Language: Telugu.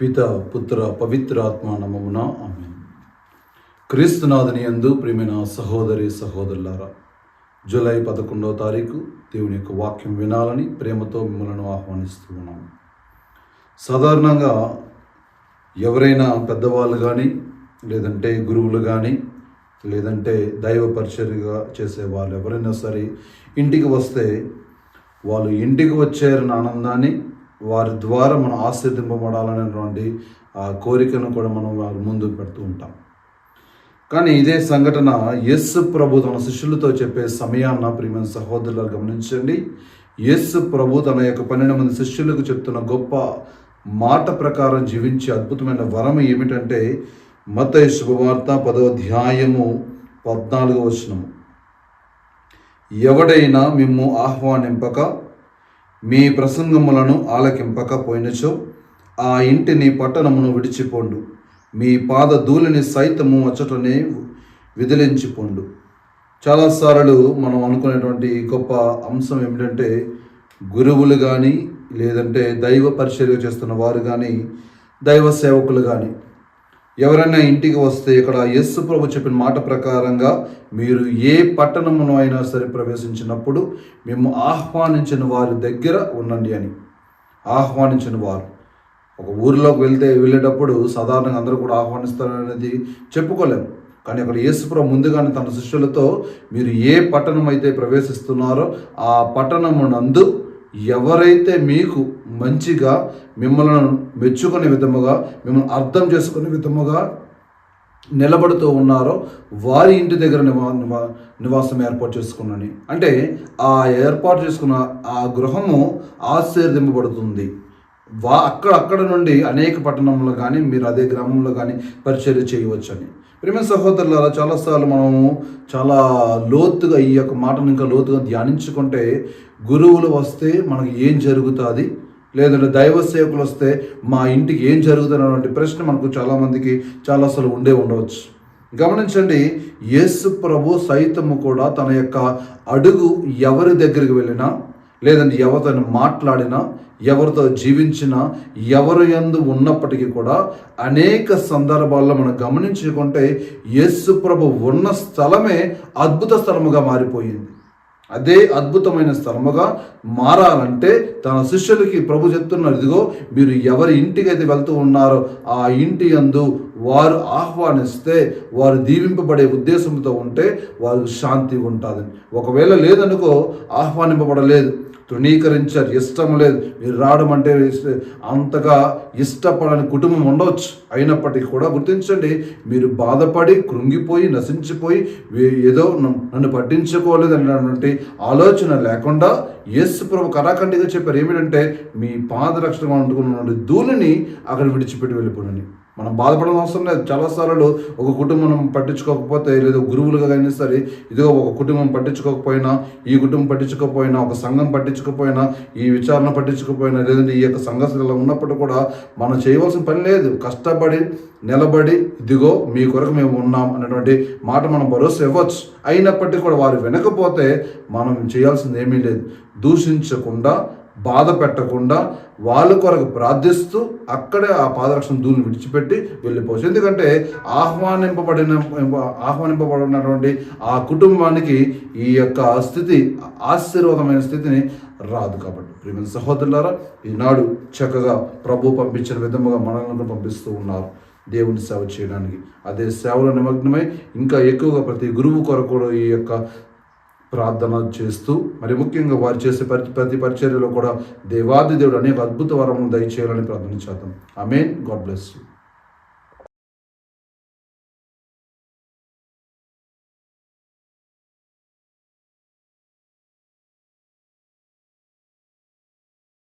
పిత పుత్ర పవిత్రాత్మ నమమున ఆమె క్రీస్తునాథుని యందు ప్రియమైన సహోదరి సహోదరులారా జూలై పదకొండవ తారీఖు దేవుని యొక్క వాక్యం వినాలని ప్రేమతో మిమ్మల్ని ఆహ్వానిస్తూ ఉన్నాము. సాధారణంగా ఎవరైనా పెద్దవాళ్ళు కానీ లేదంటే గురువులు కానీ లేదంటే దైవ పరిచర్గా చేసే వాళ్ళు ఎవరైనా సరే ఇంటికి వస్తే వాళ్ళు ఇంటికి వచ్చారన్న ఆనందాన్ని వారి ద్వారా మనం ఆశ్రదింపబడాలనేటువంటి ఆ కోరికను కూడా మనం వారి ముందు పెడుతూ ఉంటాం. కానీ ఇదే సంఘటన యస్సు ప్రభు తన శిష్యులతో చెప్పే సమయాన్న ప్రియమైన సహోదరులు గమనించండి. యస్సు ప్రభు తన యొక్క పన్నెండు మంది శిష్యులకు చెప్తున్న గొప్ప మాట ప్రకారం జీవించే అద్భుతమైన వరం ఏమిటంటే మత శుభవార్త పదో అధ్యాయము పద్నాలుగో వచనము. ఎవడైనా మిమ్ము ఆహ్వానింపక మీ ప్రసంగములను ఆలకింపక పోయినచో ఆ ఇంటిని పట్టణమును విడిచిపోండు. మీ పాద ధూళిని సైతము అచ్చటనే విదిలించిపోండు. చాలాసార్లు మనం అనుకునేటువంటి గొప్ప అంశం ఏమిటంటే గురువులు కానీ లేదంటే దైవ పరిచర్య చేస్తున్న వారు కానీ దైవ సేవకులు కానీ ఎవరైనా ఇంటికి వస్తే ఇక్కడ యస్సు ప్రభు చెప్పిన మాట ప్రకారంగా మీరు ఏ పట్టణమును అయినా సరే ప్రవేశించినప్పుడు మేము ఆహ్వానించిన వారి దగ్గర ఉండండి అని. ఆహ్వానించిన వారు. ఒక ఊరిలోకి వెళ్తే వెళ్ళేటప్పుడు సాధారణంగా అందరూ కూడా ఆహ్వానిస్తారనేది చెప్పుకోలేము కానీ అక్కడ యేసుప్రభు ముందుగానే తన శిష్యులతో మీరు ఏ పట్టణం అయితే ప్రవేశిస్తున్నారో ఆ పట్టణమునందు ఎవరైతే మీకు మంచిగా మిమ్మల్ని మెచ్చుకునే విధముగా మిమ్మల్ని అర్థం చేసుకునే విధముగా నిలబడుతూ ఉన్నారో వారి ఇంటి దగ్గర నివా నివా నివాసం ఏర్పాటు చేసుకున్నని అంటే ఆ ఏర్పాటు చేసుకున్న ఆ గృహము ఆశీర్దింపబడుతుంది వా అక్కడ అక్కడ నుండి అనేక పట్టణంలో కానీ మీరు అదే గ్రామంలో కానీ పరిచర్య చేయవచ్చని. ప్రేమ సహోదరులారా చాలాసార్లు మనము చాలా లోతుగా ఈ యొక్క మాటను ఇంకా లోతుగా ధ్యానించుకుంటే గురువులు వస్తే మనకు ఏం జరుగుతుంది? లేదంటే దైవ సేవకులు వస్తే మా ఇంటికి ఏం జరుగుతున్నటువంటి ప్రశ్న మనకు చాలామందికి చాలాసార్లు ఉండే ఉండవచ్చు. గమనించండి యేసు ప్రభు సైతము కూడా తన యొక్క అడుగు ఎవరి దగ్గరికి వెళ్ళినా లేదంటే ఎవరితో మాట్లాడినా ఎవరితో జీవించినా ఎవరు ఎందు ఉన్నప్పటికీ కూడా అనేక సందర్భాల్లో మనం గమనించుకుంటే యేసు ప్రభు ఉన్న స్థలమే అద్భుత స్థలముగా మారిపోయింది. అదే అద్భుతమైన స్థలముగా మారాలంటే తన శిష్యులకి ప్రభు చెప్తున్నారు ఇదిగో మీరు ఎవరి ఇంటికి అయితే వెళ్తూ ఉన్నారో ఆ ఇంటి అందు వారు ఆహ్వానిస్తే వారు దీవింపబడే ఉద్దేశంతో ఉంటే వారు శాంతి ఉంటుంది. ఒకవేళ లేదనుకో ఆహ్వానింపబడలేదు తృణీకరించారు ఇష్టం లేదు మీరు రావడం అంటే అంతగా ఇష్టపడని కుటుంబం ఉండవచ్చు. అయినప్పటికీ కూడా గుర్తించండి మీరు బాధపడి కృంగిపోయి నశించిపోయి ఏదో నన్ను పట్టించుకోలేదు అనేటువంటి ఆలోచన లేకుండా యేసు ప్రభు కరాఖండిగా చెప్పారు. ఏమిటంటే మీ పాదరక్షణ అందుకున్న ధూళిని అక్కడ విడిచిపెట్టి వెళ్ళిపోయినని మనం బాధపడడం అవసరం లేదు. చాలాసార్లు ఒక కుటుంబం పట్టించుకోకపోతే లేదా గురువులుగా అయినా సరే ఇదిగో ఒక కుటుంబం పట్టించుకోకపోయినా ఈ కుటుంబం పట్టించుకోకపోయినా ఒక సంఘం పట్టించుకోకపోయినా ఈ విచారణ పట్టించుకోకపోయినా లేదంటే ఈ యొక్క సంఘర్షణలో ఉన్నప్పుడు కూడా మనం చేయవలసిన పని లేదు. కష్టపడి నిలబడి ఇదిగో మీ కొరకు మేము ఉన్నాం అనేటువంటి మాట మనం భరోసా ఇవ్వచ్చు. అయినప్పటికీ కూడా వారు వినకపోతే మనం చేయాల్సింది ఏమీ లేదు. దూషించకుండా బాధ పెట్టకుండా వాళ్ళ కొరకు ప్రార్థిస్తూ అక్కడే ఆ పాదరక్షణ దూని విడిచిపెట్టి వెళ్ళిపోవచ్చు. ఎందుకంటే ఆహ్వానింపబడిన ఆహ్వానింపబడినటువంటి ఆ కుటుంబానికి ఈ యొక్క స్థితి ఆశీర్వాదమైన స్థితిని రాదు కాబట్టి. ప్రియమైన సహోదరులారా ఈనాడు చక్కగా ప్రభు పంపించిన విధముగా మనల్ని పంపిస్తూ ఉన్నారు. దేవుని సేవ చేయడానికి. అదే సేవలో నిమగ్నమై ఇంకా ఎక్కువగా ప్రతి గురువు కొరకు ఈ యొక్క ప్రార్థన చేస్తూ మరి ముఖ్యంగా వారు చేసే ప్రతి ప్రతి పరిచర్యలో కూడా దేవాది దేవుడు అనేక అద్భుత వరములు దయచేయాలని ప్రార్థన చేద్దాం. Amen God bless you.